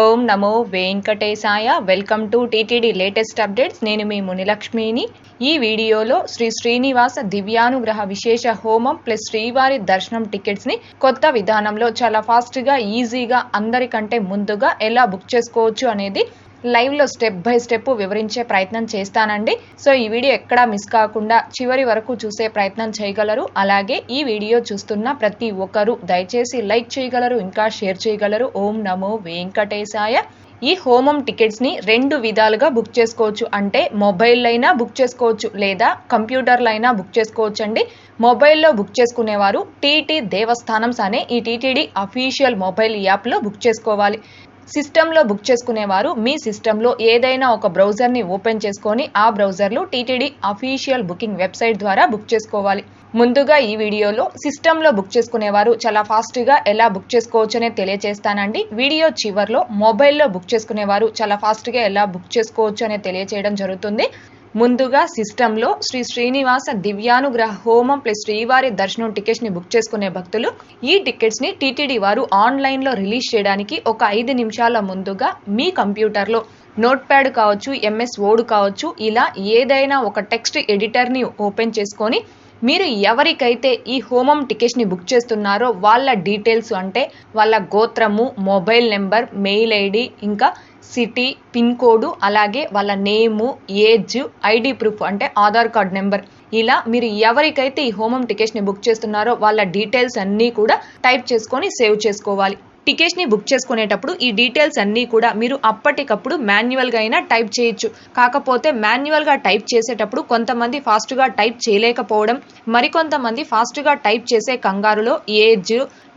ఓం నమో వెంకటేశాయ. Welcome to TTD latest updates. నేను మీ మునిలక్ష్మిని. ఈ వీడియోలో శ్రీ శ్రీనివాస దివ్యానుగ్రహ విశేష హోమం ప్లస్ శ్రీవారి దర్శనం టికెట్స్ని కొత్త విధానంలో చాలా ఫాస్ట్గా ఈజీగా అందరికంటే ముందుగా ఎలా బుక్ చేసుకోవచ్చు అనేది లైవ్లో స్టెప్ బై స్టెప్ వివరించే ప్రయత్నం చేస్తానండి. సో ఈ వీడియో ఎక్కడా మిస్ కాకుండా చివరి వరకు చూసే ప్రయత్నం చేయగలరు. అలాగే ఈ వీడియో చూస్తున్న ప్రతి ఒక్కరూ దయచేసి లైక్ చేయగలరు ఇంకా షేర్ చేయగలరు. ఓం నమో వెంకటేశాయ. ఈ హోమం టికెట్స్ని రెండు విధాలుగా బుక్ చేసుకోవచ్చు. అంటే మొబైల్ అయినా బుక్ చేసుకోవచ్చు లేదా కంప్యూటర్లో అయినా బుక్ చేసుకోవచ్చు అండి మొబైల్లో బుక్ చేసుకునేవారు టీటీ దేవస్థానమ్స్ అనే ఈ టీటీడీ అఫీషియల్ మొబైల్ యాప్లో బుక్ చేసుకోవాలి. సిస్టంలో బుక్ చేసుకునేవారు. మీ సిస్టంలో ఏదైనా ఒక బ్రౌజర్ని ఓపెన్ చేసుకొని ఆ బ్రౌజర్లో టీటీడీ అఫీషియల్ బుకింగ్ వెబ్సైట్ ద్వారా బుక్ చేసుకోవాలి. ముందుగా ఈ వీడియోలో సిస్టంలో బుక్ చేసుకునేవారు చాలా ఫాస్ట్గా ఎలా బుక్ చేసుకోవచ్చనే తెలియజేస్తానండి వీడియో చివర్లో మొబైల్లో బుక్ చేసుకునేవారు చాలా ఫాస్ట్గా ఎలా బుక్ చేసుకోవచ్చు అనే తెలియజేయడం జరుగుతుంది. ముందుగా సిస్టంలో శ్రీ శ్రీనివాస దివ్యానుగ్రహ హోమం ప్లస్ శ్రీవారి దర్శనం టికెట్స్ని బుక్ చేసుకునే భక్తులు ఈ టికెట్స్ని టీటీడీ వారు ఆన్లైన్లో రిలీజ్ చేయడానికి ఒక ఐదు నిమిషాల ముందుగా మీ కంప్యూటర్లో నోట్ ప్యాడ్ కావచ్చు ఎంఎస్ వర్డ్ కావచ్చు ఇలా ఏదైనా ఒక టెక్స్ట్ ఎడిటర్ని ఓపెన్ చేసుకొని మీరు ఎవరికైతే ఈ హోమం టికెట్స్ని బుక్ చేస్తున్నారో వాళ్ళ డీటెయిల్స్ అంటే వాళ్ళ గోత్రము మొబైల్ నెంబర్ మెయిల్ ఐడి ఇంకా సిటీ పిన్ కోడ్ అలాగే వాళ్ళ నేము ఏజ్ ఐడి ప్రూఫ్ అంటే ఆధార్ కార్డ్ నెంబర్. ఇలా మీరు ఎవరికైతే ఈ హోమం టికెట్స్ని బుక్ చేస్తున్నారో వాళ్ళ డీటెయిల్స్ అన్నీ కూడా టైప్ చేసుకొని సేవ్ చేసుకోవాలి. టికెట్స్ని బుక్ చేసుకునేటప్పుడు ఈ డీటెయిల్స్ అన్నీ కూడా మీరు అప్పటికప్పుడు మాన్యువల్గా అయినా టైప్ చేయొచ్చు. కాకపోతే మాన్యువల్గా టైప్ చేసేటప్పుడు కొంతమంది ఫాస్ట్గా టైప్ చేయలేకపోవడం మరికొంతమంది ఫాస్ట్గా టైప్ చేసే కంగారులో ఏజ్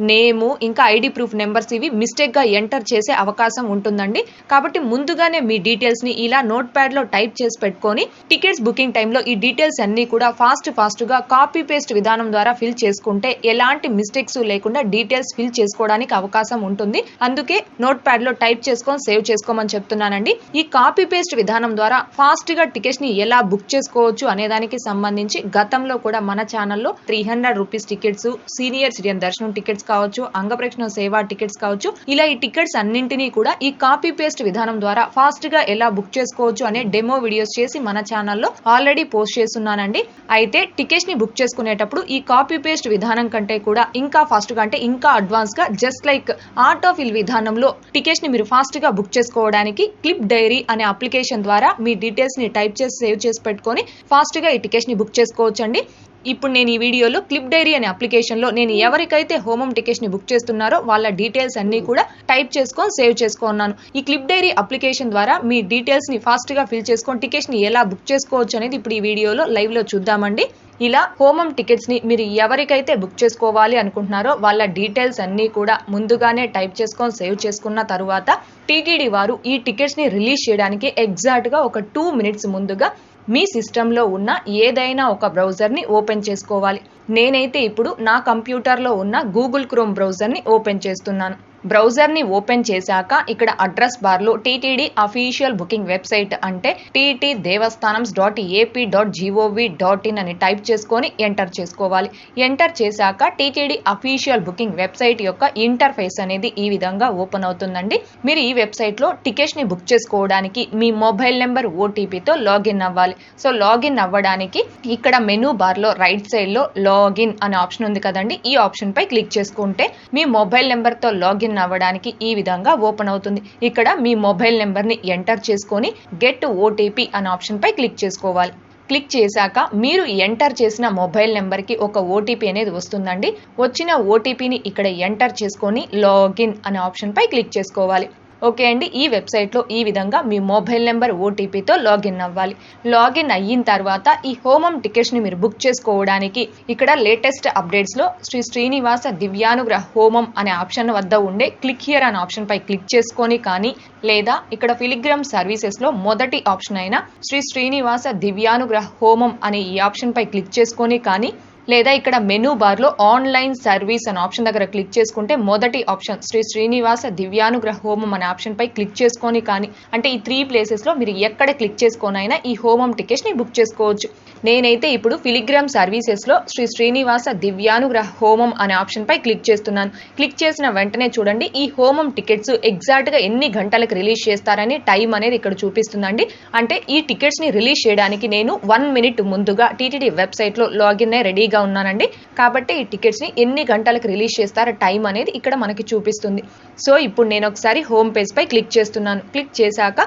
నేము ఇంకా ఐడి ప్రూఫ్ నెంబర్స్ ఇవి మిస్టేక్గా ఎంటర్ చేసే అవకాశం ఉంటుందండి. కాబట్టి ముందుగానే మీ డీటెయిల్స్ని ఇలా నోట్ ప్యాడ్లో టైప్ చేసి పెట్టుకొని టికెట్స్ బుకింగ్ టైంలో ఈ డీటెయిల్స్ అన్నీ కూడా ఫాస్ట్ ఫాస్ట్గా కాపీ పేస్ట్ విధానం ద్వారా ఫిల్ చేసుకుంటే ఎలాంటి మిస్టేక్స్ లేకుండా డీటెయిల్స్ ఫిల్ చేసుకోవడానికి అవకాశం ఉంటుంది. అందుకే నోట్ ప్యాడ్లో టైప్ చేసుకొని సేవ్ చేసుకోమని చెప్తున్నానండి. ఈ కాపీ పేస్ట్ విధానం ద్వారా ఫాస్ట్గా టికెట్స్ని ఎలా బుక్ చేసుకోవచ్చు అనే దానికి సంబంధించి గతంలో కూడా మన ఛానల్లో three hundred rupees tickets senior citizen దర్శనం టికెట్స్ కావచ్చు అంగప్రక్షణ సేవా టికెట్స్ కావచ్చు ఇలా ఈ టికెట్స్ అన్నింటినీ కూడా ఈ కాపీ పేస్ట్ విధానం ద్వారా ఫాస్ట్గా ఎలా బుక్ చేసుకోవచ్చు అనే డెమో వీడియోస్ చేసి మన ఛానల్లో ఆల్రెడీ పోస్ట్ చేస్తున్నానండి. అయితే టికెట్స్ని బుక్ చేసుకునేటప్పుడు ఈ కాపీ పేస్ట్ విధానం కంటే కూడా ఇంకా ఫాస్ట్గా అంటే ఇంకా అడ్వాన్స్గా జస్ట్ లైక్ ఆటో ఫిల్ విధానంలో టికెట్స్ని మీరు ఫాస్ట్గా బుక్ చేసుకోవడానికి క్లిప్ డైరీ అనే అప్లికేషన్ ద్వారా మీ డీటెయిల్స్ని టైప్ చేసి సేవ్ చేసి పెట్టుకొని ఫాస్ట్గా ఈ టికెట్స్ని బుక్ చేసుకోవచ్చు అండి ఇప్పుడు నేను ఈ వీడియోలో క్లిప్ డైరీ అనే అప్లికేషన్లో నేను ఎవరికైతే హోమం టికెట్స్ని బుక్ చేస్తున్నారో వాళ్ళ డీటెయిల్స్ అన్నీ కూడా టైప్ చేసుకొని సేవ్ చేసుకున్నాను. ఈ క్లిప్ డైరీ అప్లికేషన్ ద్వారా మీ డీటెయిల్స్ని ఫాస్ట్గా ఫిల్ చేసుకొని టికెట్స్ని ఎలా బుక్ చేసుకోవచ్చు అనేది ఇప్పుడు ఈ వీడియోలో లైవ్లో చూద్దామండి. ఇలా హోమం టికెట్స్ని మీరు ఎవరికైతే బుక్ చేసుకోవాలి అనుకుంటున్నారో వాళ్ళ డీటెయిల్స్ అన్నీ కూడా ముందుగానే టైప్ చేసుకొని సేవ్ చేసుకున్న తరువాత టీటీడీ వారు ఈ టికెట్స్ని రిలీజ్ చేయడానికి ఎగ్జాక్ట్గా ఒక టూ మినిట్స్ ముందుగా మీ సిస్టంలో ఉన్న ఏదైనా ఒక బ్రౌజర్ని ఓపెన్ చేసుకోవాలి. నేనైతే ఇప్పుడు నా కంప్యూటర్లో ఉన్న గూగుల్ క్రోమ్ బ్రౌజర్ని ఓపెన్ చేస్తున్నాను. బ్రౌజర్ని ఓపెన్ చేశాక ఇక్కడ అడ్రస్ బార్లో టీటీడీ అఫీషియల్ బుకింగ్ వెబ్సైట్ అంటే TT Devasthanams dot AP dot GOV dot in అని టైప్ చేసుకొని ఎంటర్ చేసుకోవాలి. ఎంటర్ చేశాక టీటీడీ అఫీషియల్ బుకింగ్ వెబ్సైట్ యొక్క ఇంటర్ఫేస్ అనేది ఈ విధంగా ఓపెన్ అవుతుందండి. మీరు ఈ వెబ్సైట్లో టికెట్స్ని బుక్ చేసుకోవడానికి మీ మొబైల్ నెంబర్ ఓటీపీతో లాగిన్ అవ్వాలి. సో లాగిన్ అవ్వడానికి ఇక్కడ మెనూ బార్లో రైట్ సైడ్లో లాగిన్ అనే ఆప్షన్ ఉంది కదండి. ఈ ఆప్షన్పై క్లిక్ చేసుకుంటే మీ మొబైల్ నెంబర్తో లాగిన్ అవ్వడానికి ఈ విధంగా ఓపెన్ అవుతుంది. ఇక్కడ మీ మొబైల్ నెంబర్ని ఎంటర్ చేసుకొని గెట్ ఓటీపీ అనే ఆప్షన్ పై క్లిక్ చేసుకోవాలి. క్లిక్ చేశాక మీరు ఎంటర్ చేసిన మొబైల్ నెంబర్కి ఒక ఓటీపీ అనేది వస్తుందండి. వచ్చిన ఓటీపీని ఇక్కడ ఎంటర్ చేసుకొని లాగిన్ అనే ఆప్షన్ పై క్లిక్ చేసుకోవాలి. ఓకే అండి ఈ వెబ్సైట్లో ఈ విధంగా మీ మొబైల్ నెంబర్ ఓటీపీతో లాగిన్ అవ్వాలి. లాగిన్ అయిన తర్వాత ఈ హోమం టికెట్స్ని మీరు బుక్ చేసుకోవడానికి ఇక్కడ లేటెస్ట్ అప్డేట్స్లో శ్రీ శ్రీనివాస దివ్యానుగ్రహ హోమం అనే ఆప్షన్ వద్ద ఉండే క్లిక్ హియర్ అనే ఆప్షన్పై క్లిక్ చేసుకొని కానీ లేదా ఇక్కడ ఫిలిగ్రామ్ సర్వీసెస్లో మొదటి ఆప్షన్ అయిన శ్రీ శ్రీనివాస దివ్యానుగ్రహ హోమం అనే ఈ ఆప్షన్పై క్లిక్ చేసుకొని కానీ లేదా ఇక్కడ మెనూ బార్లో ఆన్లైన్ సర్వీస్ అనే ఆప్షన్ దగ్గర క్లిక్ చేసుకుంటే మొదటి ఆప్షన్ శ్రీ శ్రీనివాస దివ్యానుగ్రహ హోమం అనే ఆప్షన్ పై క్లిక్ చేసుకొని కానీ అంటే ఈ త్రీ ప్లేసెస్లో మీరు ఎక్కడ క్లిక్ చేసుకోనైనా ఈ హోమం టికెట్స్ని బుక్ చేసుకోవచ్చు. నేనైతే ఇప్పుడు ఫిలిగ్రామ్ సర్వీసెస్లో శ్రీ శ్రీనివాస దివ్యానుగ్రహ హోమం అనే ఆప్షన్పై క్లిక్ చేస్తున్నాను. క్లిక్ చేసిన వెంటనే చూడండి ఈ హోమం టికెట్స్ ఎగ్జాక్ట్గా ఎన్ని గంటలకు రిలీజ్ చేస్తారని టైం అనేది ఇక్కడ చూపిస్తుందండి. అంటే ఈ టికెట్స్ని రిలీజ్ చేయడానికి నేను వన్ మినిట్ ముందుగా టీటీడీ వెబ్సైట్లో లాగిన్ అయి రెడీగా ఉన్నానండి. కాబట్టి ఈ టికెట్స్ని ఎన్ని గంటలకు రిలీజ్ చేస్తారో టైం అనేది ఇక్కడ మనకి చూపిస్తుంది. సో ఇప్పుడు నేను ఒకసారి హోమ్ పేజ్ పై క్లిక్ చేస్తున్నాను. క్లిక్ చేశాక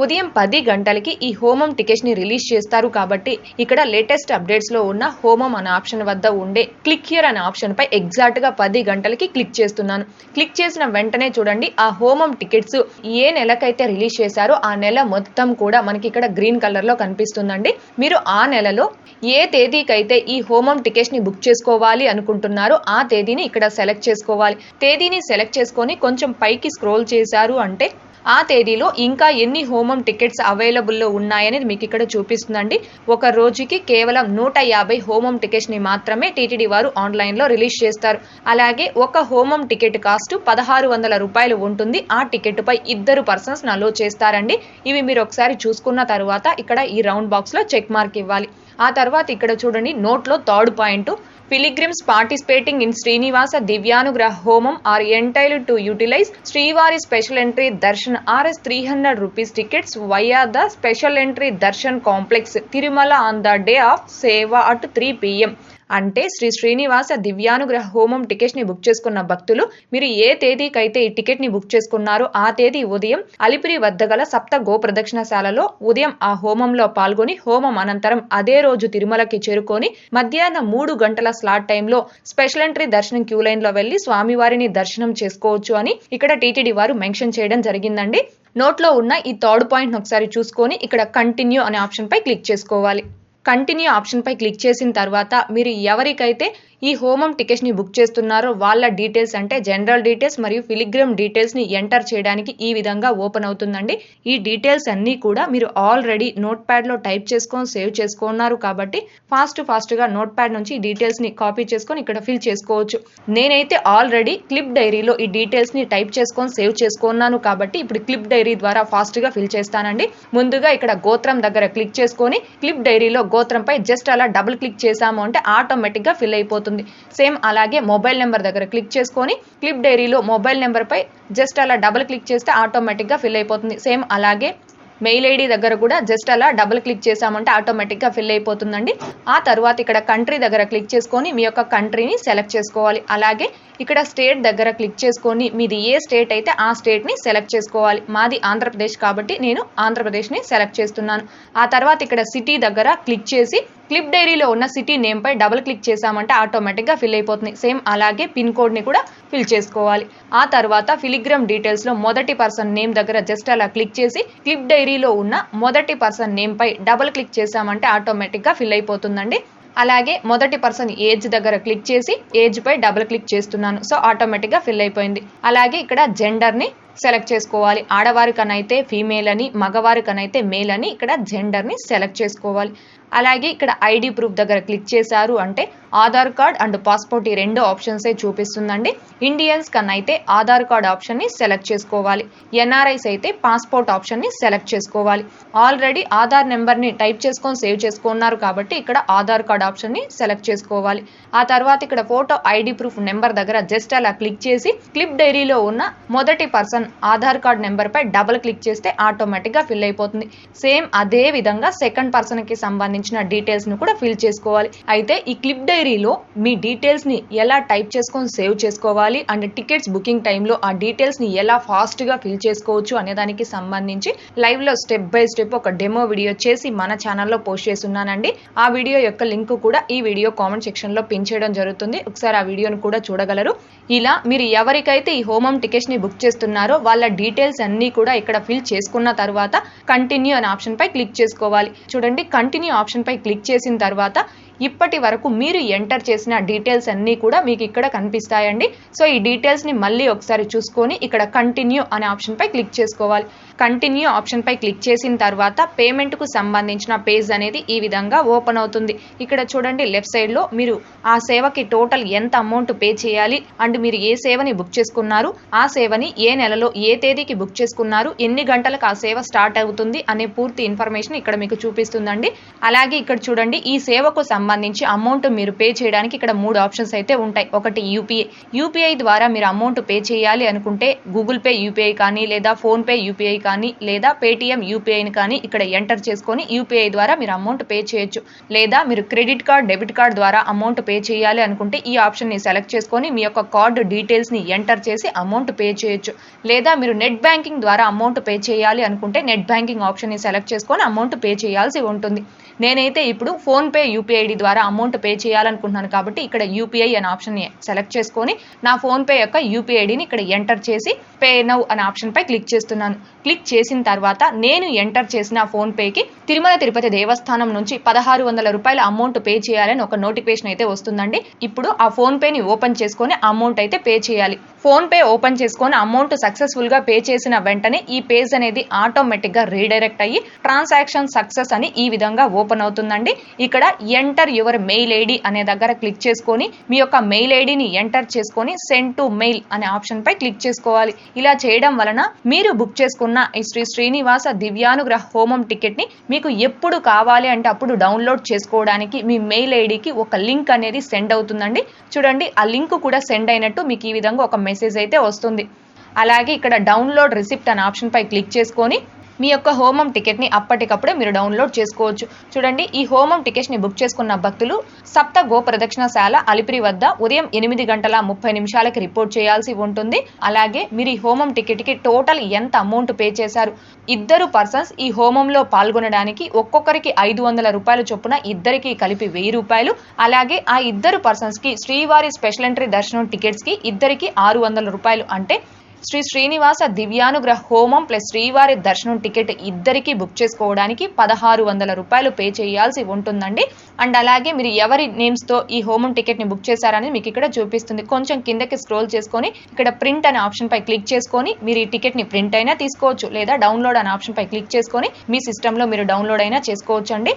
ఉదయం పది గంటలకి ఈ హోమం టికెట్స్ని రిలీజ్ చేస్తారు కాబట్టి ఇక్కడ లేటెస్ట్ అప్డేట్స్లో ఉన్న హోమం అనే ఆప్షన్ వద్ద ఉండే క్లిక్ హియర్ అనే ఆప్షన్పై ఎగ్జాక్ట్గా పది గంటలకి క్లిక్ చేస్తున్నాను. క్లిక్ చేసిన వెంటనే చూడండి ఆ హోమం టికెట్స్ ఏ నెలకైతే రిలీజ్ చేశారో ఆ నెల మొత్తం కూడా మనకి ఇక్కడ గ్రీన్ కలర్లో కనిపిస్తుందండి. మీరు ఆ నెలలో ఏ తేదీకైతే ఈ హోమం టికెట్స్ని బుక్ చేసుకోవాలి అనుకుంటున్నారో ఆ తేదీని ఇక్కడ సెలెక్ట్ చేసుకోవాలి. తేదీని సెలెక్ట్ చేసుకొని కొంచెం పైకి స్క్రోల్ చేశారు అంటే ఆ తేదీలో ఇంకా ఎన్ని హోమ్ టికెట్స్ అవైలబుల్లో ఉన్నాయని మీకు ఇక్కడ చూపిస్తుందండి. ఒక రోజుకి కేవలం నూట యాభై హోమం టికెట్స్ని మాత్రమే టీటీడీ వారు ఆన్లైన్లో రిలీజ్ చేస్తారు. అలాగే ఒక హోమం టికెట్ కాస్ట్ పదహారు వందల రూపాయలు ఉంటుంది. ఆ టికెట్ పై ఇద్దరు పర్సన్స్ నలో చేస్తారండి. ఇవి మీరు ఒకసారి చూసుకున్న తర్వాత ఇక్కడ ఈ రౌండ్ బాక్స్లో చెక్ మార్క్ ఇవ్వాలి. ఆ తర్వాత ఇక్కడ చూడండి నోట్లో third point. Pilgrims participating in Srinivasa Divyanugrah Homam are entitled to utilize Srivari Special Entry Darshan Rs 300 rupees tickets via the Special Entry Darshan Complex Tirumala on the day of Seva at 3 pm. అంటే శ్రీ శ్రీనివాస దివ్యానుగ్రహ హోమం టికెట్స్ని book చేసుకున్న భక్తులు మీరు ఏ తేదీకైతే ఈ టికెట్ని book చేసుకున్నారో ఆ తేదీ ఉదయం అలిపిరి వద్ద గల సప్త గో ప్రదక్షిణశాలలో ఉదయం ఆ హోమంలో పాల్గొని హోమం అనంతరం అదే రోజు తిరుమలకి చేరుకొని మధ్యాహ్నం మూడు గంటల స్లాట్ టైంలో స్పెషల్ ఎంట్రీ దర్శనం క్యూ లైన్లో వెళ్ళి స్వామివారిని దర్శనం చేసుకోవచ్చు అని ఇక్కడ టీటీడీ వారు మెన్షన్ చేయడం జరిగిందండి. నోట్లో ఉన్న ఈ థర్డ్ పాయింట్ ఒకసారి చూసుకొని ఇక్కడ కంటిన్యూ అనే ఆప్షన్ పై క్లిక్ చేసుకోవాలి. కంటిన్యూ ఆప్షన్పై క్లిక్ చేసిన తర్వాత మీరు ఎవరికైతే ఈ హోమం టికెట్స్ని బుక్ చేస్తున్నారో వాళ్ళ డీటెయిల్స్ అంటే జనరల్ డీటెయిల్స్ మరియు ఫిలిగ్రామ్ డీటెయిల్స్ని ఎంటర్ చేయడానికి ఈ విధంగా ఓపెన్ అవుతుందండి. ఈ డీటెయిల్స్ అన్నీ కూడా మీరు ఆల్రెడీ నోట్ ప్యాడ్లో టైప్ చేసుకొని సేవ్ చేసుకున్నారు కాబట్టి ఫాస్ట్ ఫాస్ట్గా నోట్ ప్యాడ్ నుంచి డీటెయిల్స్ని కాపీ చేసుకొని ఇక్కడ ఫిల్ చేసుకోవచ్చు. నేనైతే ఆల్రెడీ క్లిప్ డైరీలో ఈ డీటెయిల్స్ని టైప్ చేసుకొని సేవ్ చేసుకున్నాను కాబట్టి ఇప్పుడు క్లిప్ డైరీ ద్వారా ఫాస్ట్గా ఫిల్ చేస్తానండి. ముందుగా ఇక్కడ గోత్రం దగ్గర క్లిక్ చేసుకొని క్లిప్ డైరీలో గోత్రంపై జస్ట్ అలా డబుల్ క్లిక్ చేసాము అంటే ఆటోమేటిక్గా ఫిల్ అయిపోతుంది. సేమ్ అలాగే మొబైల్ నెంబర్ దగ్గర క్లిక్ చేసుకొని క్లిప్ డైరీలో మొబైల్ నెంబర్పై జస్ట్ అలా డబుల్ క్లిక్ చేస్తే ఆటోమేటిక్గా ఫిల్ అయిపోతుంది. సేమ్ అలాగే మెయిల్ ఐడి దగ్గర కూడా జస్ట్ అలా డబుల్ క్లిక్ చేసామంటే ఆటోమేటిక్గా ఫిల్ అయిపోతుందండి. ఆ తర్వాత ఇక్కడ కంట్రీ దగ్గర క్లిక్ చేసుకొని మీ యొక్క కంట్రీని సెలెక్ట్ చేసుకోవాలి. అలాగే ఇక్కడ స్టేట్ దగ్గర క్లిక్ చేసుకొని మీది ఏ స్టేట్ అయితే ఆ స్టేట్ని సెలెక్ట్ చేసుకోవాలి. మాది ఆంధ్రప్రదేశ్ కాబట్టి నేను ఆంధ్రప్రదేశ్ని సెలెక్ట్ చేస్తున్నాను. ఆ తర్వాత ఇక్కడ సిటీ దగ్గర క్లిక్ చేసి క్లిప్ డైరీలో ఉన్న సిటీ నేమ్ పై డబుల్ క్లిక్ చేశామంటే ఆటోమేటిక్గా ఫిల్ అయిపోతుంది. సేమ్ అలాగే పిన్ కోడ్ని కూడా ఫిల్ చేసుకోవాలి. ఆ తర్వాత ఫిలిగ్రామ్ డీటెయిల్స్లో మొదటి పర్సన్ నేమ్ దగ్గర జస్ట్ అలా క్లిక్ చేసి క్లిప్ డైరీలో ఉన్న మొదటి పర్సన్ నేమ్ పై డబుల్ క్లిక్ చేశామంటే ఆటోమేటిక్గా ఫిల్ అయిపోతుందండి. అలాగే మొదటి పర్సన్ ఏజ్ దగ్గర క్లిక్ చేసి ఏజ్ పై డబుల్ క్లిక్ చేస్తున్నాను. సో ఆటోమేటిక్గా ఫిల్ అయిపోయింది. అలాగే ఇక్కడ జెండర్ని సెలెక్ట్ చేసుకోవాలి. ఆడవారికనైతే ఫీమేల్ అని మగవారికనైతే మేల్ అని ఇక్కడ జెండర్ని సెలెక్ట్ చేసుకోవాలి. అలాగే ఇక్కడ ఐడి ప్రూఫ్ దగ్గర క్లిక్ చేశారు అంటే ఆధార్ కార్డ్ అండ్ పాస్పోర్ట్ ఈ రెండు ఆప్షన్సే చూపిస్తుందండి. ఇండియన్స్ కన్నైతే ఆధార్ కార్డ్ ఆప్షన్ని సెలెక్ట్ చేసుకోవాలి. ఎన్ఆర్ఐస్ అయితే పాస్పోర్ట్ ఆప్షన్ని సెలెక్ట్ చేసుకోవాలి. ఆల్రెడీ ఆధార్ నెంబర్ని టైప్ చేసుకొని సేవ్ చేసుకున్నారు కాబట్టి ఇక్కడ ఆధార్ కార్డ్ ఆప్షన్ని సెలెక్ట్ చేసుకోవాలి. ఆ తర్వాత ఇక్కడ ఫోటో ఐడి ప్రూఫ్ నెంబర్ దగ్గర జస్ట్ అలా క్లిక్ చేసి క్లిప్ డైరీలో ఉన్న మొదటి పర్సన్ ఆధార్ కార్డ్ నెంబర్ పై డబుల్ క్లిక్ చేస్తే ఆటోమేటిక్గా ఫిల్ అయిపోతుంది. సేమ్ అదే విధంగా సెకండ్ పర్సన్కి సంబంధించిన డీటెయిల్స్ను కూడా ఫిల్ చేసుకోవాలి. అయితే ఈ క్లిప్ డైరీలో మీ డీటెయిల్స్ని ఎలా టైప్ చేసుకొని సేవ్ చేసుకోవాలి అండ్ టికెట్స్ బుకింగ్ టైంలో ఆ డీటెయిల్స్ని ఎలా ఫాస్ట్గా ఫిల్ చేసుకోవచ్చు అనే దానికి సంబంధించి లైవ్లో స్టెప్ బై స్టెప్ ఒక డెమో వీడియో చేసి మన ఛానల్లో పోస్ట్ చేస్తున్నానండి. ఆ వీడియో యొక్క లింక్ కూడా ఈ వీడియో కామెంట్ సెక్షన్లో పిన్ చేయడం జరుగుతుంది. ఒకసారి ఆ వీడియోను కూడా చూడగలరు. ఇలా మీరు ఎవరికైతే ఈ హోమం టికెట్స్ని బుక్ చేస్తున్నారో వాళ్ళ డీటెయిల్స్ అన్నీ కూడా ఇక్కడ ఫిల్ చేసుకున్న తర్వాత కంటిన్యూ అనే ఆప్షన్ పై క్లిక్ చేసుకోవాలి. చూడండి కంటిన్యూ ఆప్షన్ పై క్లిక్ చేసిన తర్వాత ఇప్పటి వరకు మీరు ఎంటర్ చేసిన డీటెయిల్స్ అన్నీ కూడా మీకు ఇక్కడ కనిపిస్తాయండి. సో ఈ డీటెయిల్స్ని మళ్ళీ ఒకసారి చూసుకొని ఇక్కడ కంటిన్యూ అనే ఆప్షన్పై క్లిక్ చేసుకోవాలి. కంటిన్యూ ఆప్షన్పై క్లిక్ చేసిన తర్వాత పేమెంట్కు సంబంధించిన పేజ్ అనేది ఈ విధంగా ఓపెన్ అవుతుంది. ఇక్కడ చూడండి లెఫ్ట్ సైడ్లో మీరు ఆ సేవకి టోటల్ ఎంత అమౌంట్ పే చేయాలి అండ్ మీరు ఏ సేవని బుక్ చేసుకున్నారు ఆ సేవని ఏ నెలలో ఏ తేదీకి బుక్ చేసుకున్నారు ఎన్ని గంటలకు ఆ సేవ స్టార్ట్ అవుతుంది అనే పూర్తి ఇన్ఫర్మేషన్ ఇక్కడ మీకు చూపిస్తుందండి. అలాగే ఇక్కడ చూడండి ఈ సేవకు సంబంధించి అమౌంట్ మీరు పే చేయడానికి ఇక్కడ మూడు ఆప్షన్స్ అయితే ఉంటాయి. ఒకటి యూపీఐ యూపీఐ ద్వారా మీరు అమౌంట్ పే చేయాలి అనుకుంటే గూగుల్ పే యూపీఐ కానీ లేదా ఫోన్పే యూపీఐ కానీ లేదా పేటిఎం యూపీఐని కానీ ఇక్కడ ఎంటర్ చేసుకొని యూపీఐ ద్వారా మీరు అమౌంట్ పే చేయొచ్చు. లేదా మీరు క్రెడిట్ కార్డ్ డెబిట్ కార్డ్ ద్వారా అమౌంట్ పే చేయాలి అనుకుంటే ఈ ఆప్షన్ని సెలెక్ట్ చేసుకొని మీ యొక్క కార్డు డీటెయిల్స్ని ఎంటర్ చేసి అమౌంట్ పే చేయొచ్చు. లేదా మీరు నెట్ బ్యాంకింగ్ ద్వారా అమౌంట్ పే చేయాలి అనుకుంటే నెట్ బ్యాంకింగ్ ఆప్షన్ని సెలెక్ట్ చేసుకొని అమౌంట్ పే చేయాల్సి ఉంటుంది. నేనైతే ఇప్పుడు ఫోన్పే యూపీఐడి ద్వారా అమౌంట్ పే చేయాలనుకుంటున్నాను కాబట్టి ఇక్కడ యూపీఐ అనే ఆప్షన్ని సెలెక్ట్ చేసుకొని నా ఫోన్పే యొక్క యూపీఐడిని ఇక్కడ ఎంటర్ చేసి పే నౌ అనే ఆప్షన్పై క్లిక్ చేస్తున్నాను. క్లిక్ చేసిన తర్వాత నేను ఎంటర్ చేసిన ఫోన్పేకి తిరుమల తిరుపతి దేవస్థానం నుంచి పదహారు వందల రూపాయల అమౌంట్ పే చేయాలని ఒక నోటిఫికేషన్ అయితే వస్తుందండి. ఇప్పుడు ఆ ఫోన్పేని ఓపెన్ చేసుకొని అమౌంట్ అయితే పే చేయాలి. ఫోన్పే ఓపెన్ చేసుకొని అమౌంట్ సక్సెస్ఫుల్గా పే చేసిన వెంటనే ఈ పేజ్ అనేది ఆటోమేటిక్గా రీడైరెక్ట్ అయ్యి ట్రాన్సాక్షన్ సక్సెస్ అని ఈ విధంగా ఓపెన్ అవుతుందండి. ఇక్కడ ఎంటర్ యువర్ మెయిల్ ఐడి అనే దగ్గర క్లిక్ చేసుకొని మీ యొక్క మెయిల్ ఐడిని ఎంటర్ చేసుకొని సెండ్ టు మెయిల్ అనే ఆప్షన్ పై క్లిక్ చేసుకోవాలి. ఇలా చేయడం వలన మీరు బుక్ చేసుకున్న ఈ శ్రీ శ్రీనివాస దివ్యానుగ్రహ హోమం టికెట్ని మీకు ఎప్పుడు కావాలి అంటే అప్పుడు డౌన్లోడ్ చేసుకోవడానికి మీ మెయిల్ ఐడికి ఒక లింక్ అనేది సెండ్ అవుతుందండి. చూడండి ఆ లింక్ కూడా సెండ్ అయినట్టు మీకు ఈ విధంగా ఒక మెసేజ్ అయితే వస్తుంది. అలాగే ఇక్కడ డౌన్లోడ్ రిసిప్ట్ అనే ఆప్షన్ పై క్లిక్ చేసుకొని మీ యొక్క హోమం టికెట్ని అప్పటికప్పుడే మీరు డౌన్లోడ్ చేసుకోవచ్చు. చూడండి ఈ హోమం టికెట్ని బుక్ చేసుకున్న భక్తులు సప్త గో ప్రదక్షిణశాల అలిపిరి వద్ద ఉదయం ఎనిమిది గంటల ముప్పై నిమిషాలకి రిపోర్ట్ చేయాల్సి ఉంటుంది. అలాగే మీరు ఈ హోమం టికెట్కి టోటల్ ఎంత అమౌంట్ పే చేశారు? ఇద్దరు పర్సన్స్ ఈ హోమంలో పాల్గొనడానికి ఒక్కొక్కరికి ఐదు వందల రూపాయల చొప్పున ఇద్దరికి కలిపి వెయ్యి రూపాయలు. అలాగే ఆ ఇద్దరు పర్సన్స్కి శ్రీవారి స్పెషల్ ఎంట్రీ దర్శనం టికెట్స్కి ఇద్దరికి ఆరు వందల రూపాయలు. అంటే శ్రీ శ్రీనివాస దివ్యానుగ్రహ హోమం ప్లస్ శ్రీవారి దర్శనం టికెట్ ఇద్దరికీ బుక్ చేసుకోవడానికి పదహారు వందల రూపాయలు పే చేయాల్సి ఉంటుందండి. అండ్ అలాగే మీరు ఎవరి నేమ్స్తో ఈ హోమం టికెట్ని బుక్ చేశారని మీకు ఇక్కడ చూపిస్తుంది. కొంచెం కిందకి స్క్రోల్ చేసుకొని ఇక్కడ ప్రింట్ అనే ఆప్షన్ పై క్లిక్ చేసుకొని మీరు ఈ టికెట్ని ప్రింట్ అయినా తీసుకోవచ్చు లేదా డౌన్లోడ్ అనే ఆప్షన్ పై క్లిక్ చేసుకొని మీ సిస్టంలో మీరు డౌన్లోడ్ అయినా చేసుకోవచ్చు అండి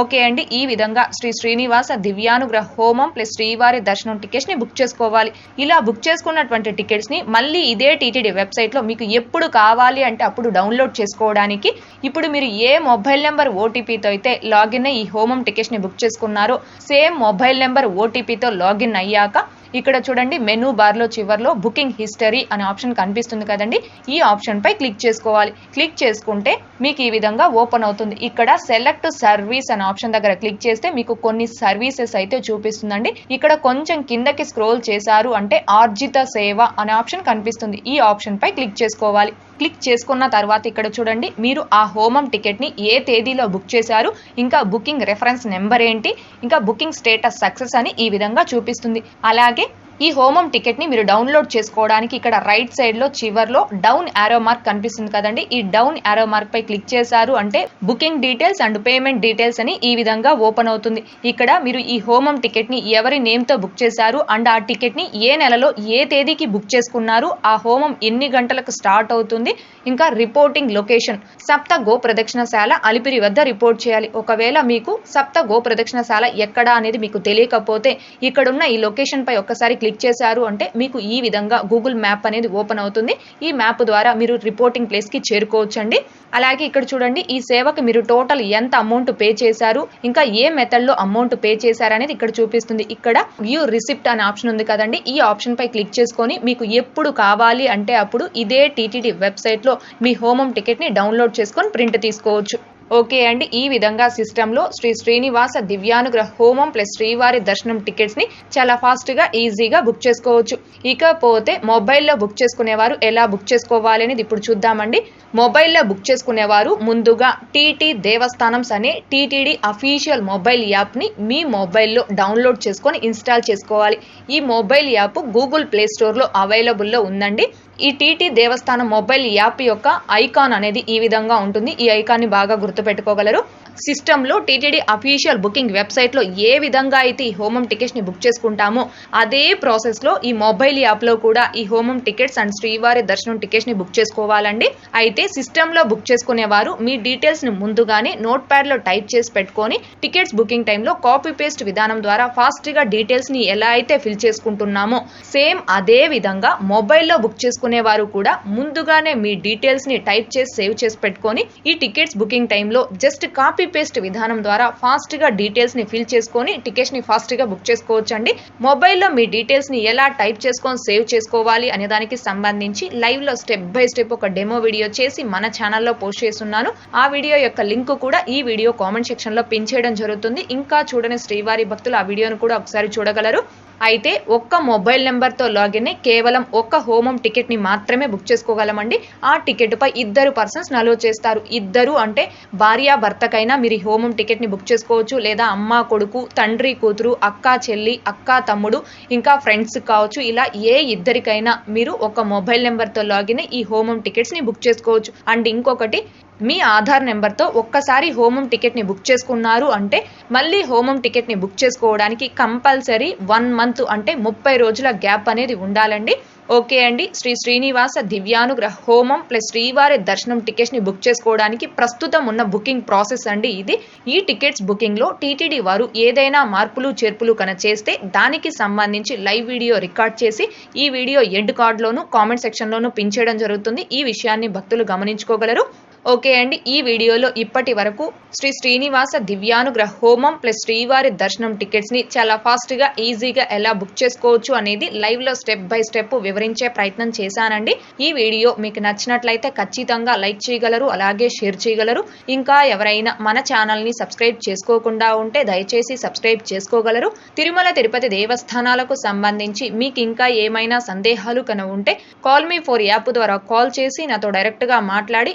ఓకే అండి. ఈ విధంగా శ్రీ శ్రీనివాస దివ్యానుగ్రహ హోమం ప్లస్ శ్రీవారి దర్శనం టికెట్స్ని బుక్ చేసుకోవాలి. ఇలా బుక్ చేసుకున్నటువంటి టికెట్స్ని మళ్ళీ ఇదే టీటీడీ వెబ్సైట్లో మీకు ఎప్పుడు కావాలి అంటే అప్పుడు డౌన్లోడ్ చేసుకోవడానికి. ఇప్పుడు మీరు ఏ మొబైల్ నెంబర్ ఓటీపీతో అయితే లాగిన్ అయ్యి ఈ హోమం టికెట్స్ని బుక్ చేసుకున్నారో సేమ్ మొబైల్ నెంబర్ ఓటీపీతో లాగిన్ అయ్యాక ఇక్కడ చూడండి మెనూ బార్లో చివర్లో బుకింగ్ హిస్టరీ అనే ఆప్షన్ కనిపిస్తుంది కదండి. ఈ ఆప్షన్ పై క్లిక్ చేసుకోవాలి. క్లిక్ చేసుకుంటే మీకు ఈ విధంగా ఓపెన్ అవుతుంది. ఇక్కడ సెలెక్ట్ సర్వీస్ అనే ఆప్షన్ దగ్గర క్లిక్ చేస్తే మీకు కొన్ని సర్వీసెస్ అయితే చూపిస్తుందండి. ఇక్కడ కొంచెం కిందకి స్క్రోల్ చేశారు అంటే ఆర్జిత సేవ అనే ఆప్షన్ కనిపిస్తుంది. ఈ ఆప్షన్ పై క్లిక్ చేసుకోవాలి. క్లిక్ చేసుకున్న తర్వాత ఇక్కడ చూడండి మీరు ఆ హోమం టికెట్ని ఏ తేదీలో బుక్ చేశారు ఇంకా బుకింగ్ రెఫరెన్స్ నెంబర్ ఏంటి ఇంకా బుకింగ్ స్టేటస్ సక్సెస్ అని ఈ విధంగా చూపిస్తుంది. అలాగే ఈ హోమం టికెట్ని మీరు డౌన్లోడ్ చేసుకోవడానికి ఇక్కడ రైట్ సైడ్లో చివర్లో డౌన్ యారో మార్క్ కనిపిస్తుంది కదండి. ఈ డౌన్ యారో మార్క్ పై క్లిక్ చేశారు అంటే booking details and payment details అని ఈ విధంగా ఓపెన్ అవుతుంది. ఇక్కడ మీరు ఈ హోమం టికెట్ని ఎవరి నేమ్తో బుక్ చేశారు అండ్ ఆ టికెట్ని ఏ నెలలో ఏ తేదీకి బుక్ చేసుకున్నారు ఆ హోమం ఎన్ని గంటలకు స్టార్ట్ అవుతుంది ఇంకా రిపోర్టింగ్ లొకేషన్ సప్త గో ప్రదక్షిణశాల అలిపిరి వద్ద రిపోర్ట్ చేయాలి. ఒకవేళ మీకు సప్త గో ప్రదక్షిణశాల ఎక్కడ అనేది మీకు తెలియకపోతే ఇక్కడున్న ఈ లొకేషన్ పై ఒక్కసారి క్లిక్ క్లిక్ చేశారు అంటే మీకు ఈ విధంగా గూగుల్ మ్యాప్ అనేది ఓపెన్ అవుతుంది. ఈ మ్యాప్ ద్వారా మీరు రిపోర్టింగ్ ప్లేస్కి చేరుకోవచ్చండి. అలాగే ఇక్కడ చూడండి ఈ సేవకు మీరు టోటల్ ఎంత అమౌంట్ పే చేశారు ఇంకా ఏ మెథడ్లో అమౌంట్ పే చేశారు అనేది ఇక్కడ చూపిస్తుంది. ఇక్కడ వ్యూ రిసిప్ట్ అనే ఆప్షన్ ఉంది కదండి. ఈ ఆప్షన్ పై క్లిక్ చేసుకొని మీకు ఎప్పుడు కావాలి అంటే అప్పుడు ఇదే టీటీడీ వెబ్సైట్లో మీ హోమం టికెట్ని డౌన్లోడ్ చేసుకొని ప్రింట్ తీసుకోవచ్చు. ఓకే అండి. ఈ విధంగా సిస్టంలో శ్రీ శ్రీనివాస దివ్యానుగ్రహ హోమం ప్లస్ శ్రీవారి దర్శనం టికెట్స్ని చాలా ఫాస్ట్గా ఈజీగా బుక్ చేసుకోవచ్చు. ఇకపోతే మొబైల్లో బుక్ చేసుకునేవారు ఎలా బుక్ చేసుకోవాలి అనేది ఇప్పుడు చూద్దామండి. మొబైల్లో బుక్ చేసుకునేవారు ముందుగా టీటీ దేవస్థానమ్స్ అనే టీటీడీ అఫీషియల్ మొబైల్ యాప్ని మీ మొబైల్లో డౌన్లోడ్ చేసుకొని ఇన్స్టాల్ చేసుకోవాలి. ఈ మొబైల్ యాప్ గూగుల్ ప్లే స్టోర్లో అవైలబుల్లో ఉందండి. ఈ టీటీ దేవస్థానం మొబైల్ యాప్ యొక్క ఐకాన్ అనేది ఈ విధంగా ఉంటుంది. ఈ ఐకాన్ని బాగా గుర్తుపెట్టుకోగలరు. సిస్టంలో టీటీడీ అఫీషియల్ బుకింగ్ వెబ్సైట్లో ఏ విధంగా అయితే ఈ హోమం టికెట్స్ని బుక్ చేసుకుంటామో అదే ప్రాసెస్లో ఈ మొబైల్ యాప్లో కూడా ఈ హోమం టికెట్స్ అండ్ శ్రీవారి దర్శనం టికెట్స్ని బుక్ చేసుకోవాలండి. అయితే సిస్టంలో బుక్ చేసుకునేవారు మీ డీటెయిల్స్ని ముందుగానే నోట్ ప్యాడ్లో టైప్ చేసి పెట్టుకొని టికెట్స్ బుకింగ్ టైంలో కాపీ పేస్ట్ విధానం ద్వారా ఫాస్ట్గా డీటెయిల్స్ని ఎలా అయితే ఫిల్ చేసుకుంటున్నామో సేమ్ అదే విధంగా మొబైల్లో బుక్ చేసుకునేవారు కూడా ముందుగానే మీ డీటెయిల్స్ని టైప్ చేసి సేవ్ చేసి పెట్టుకొని ఈ టికెట్స్ బుకింగ్ టైంలో జస్ట్ కాపీ పేస్ట్ విధానం ద్వారా ఫాస్ట్గా డీటెయిల్స్ని ఫిల్ చేసుకొని టికెట్ని ఫాస్ట్గా బుక్ చేసుకోవచ్చు అండి. మొబైల్లో మీ డీటెయిల్స్ని ఎలా టైప్ చేసుకొని సేవ్ చేసుకోవాలి అనే దానికి సంబంధించి లైవ్లో స్టెప్ బై స్టెప్ ఒక డెమో వీడియో చేసి మన ఛానల్లో పోస్ట్ చేస్తున్నాను. ఆ వీడియో యొక్క లింక్ కూడా ఈ వీడియో కామెంట్ సెక్షన్లో పిన్ చేయడం జరుగుతుంది. ఇంకా చూడని శ్రీవారి భక్తులు ఆ వీడియోను కూడా ఒకసారి చూడగలరు. అయితే ఒక్క మొబైల్ నెంబర్తో లాగిన్ కేవలం ఒక్క హోమం టికెట్ టికెట్ని మాత్రమే బుక్ చేసుకోగలమండి. ఆ టికెట్ పై ఇద్దరు పర్సన్స్ నలో చేస్తారు. ఇద్దరు అంటే భార్య భర్తకైనా మీరు ఈ హోమం టికెట్ని బుక్ చేసుకోవచ్చు. లేదా అమ్మ కొడుకు తండ్రి కూతురు అక్క చెల్లి అక్క తమ్ముడు ఇంకా ఫ్రెండ్స్ కావచ్చు. ఇలా ఏ ఇద్దరికైనా మీరు ఒక మొబైల్ నెంబర్తో లాగిన్ ఈ హోమం టికెట్స్ని బుక్ చేసుకోవచ్చు. అండ్ ఇంకొకటి మీ ఆధార్ నెంబర్తో ఒక్కసారి హోమం టికెట్ని బుక్ చేసుకున్నారు అంటే మళ్ళీ హోమం టికెట్ని బుక్ చేసుకోవడానికి కంపల్సరీ వన్ మంత్ అంటే ముప్పై రోజుల గ్యాప్ అనేది ఉండాలండి. ఓకే అండి. శ్రీ శ్రీనివాస దివ్యానుగ్రహ హోమం ప్లస్ శ్రీవారి దర్శనం టికెట్స్ని బుక్ చేసుకోవడానికి ప్రస్తుతం ఉన్న బుకింగ్ ప్రాసెస్ అండి ఇది. ఈ టికెట్స్ బుకింగ్లో టీటీడీ వారు ఏదైనా మార్పులు చేర్పులు కన చేస్తే దానికి సంబంధించి లైవ్ వీడియో రికార్డ్ చేసి ఈ వీడియో ఎండ్ కార్డ్లోను కామెంట్ సెక్షన్లోను పిన్ చేయడం జరుగుతుంది. ఈ విషయాన్ని భక్తులు గమనించుకోగలరు. ఓకే అండి ఈ వీడియోలో ఇప్పటి వరకు శ్రీ శ్రీనివాస దివ్యానుగ్రహ హోమం ప్లస్ శ్రీవారి దర్శనం టికెట్స్ని చాలా ఫాస్ట్గా ఈజీగా ఎలా బుక్ చేసుకోవచ్చు అనేది లైవ్లో స్టెప్ బై స్టెప్ వివరించే ప్రయత్నం చేశానండి. ఈ వీడియో మీకు నచ్చినట్లయితే ఖచ్చితంగా లైక్ చేయగలరు అలాగే షేర్ చేయగలరు. ఇంకా ఎవరైనా మన ఛానల్ని సబ్స్క్రైబ్ చేసుకోకుండా ఉంటే దయచేసి సబ్స్క్రైబ్ చేసుకోగలరు. తిరుమల తిరుపతి దేవస్థానాలకు సంబంధించి మీకు ఇంకా ఏమైనా సందేహాలు కన ఉంటే కాల్ మీ ఫోర్ యాప్ ద్వారా కాల్ చేసి నాతో డైరెక్ట్గా మాట్లాడి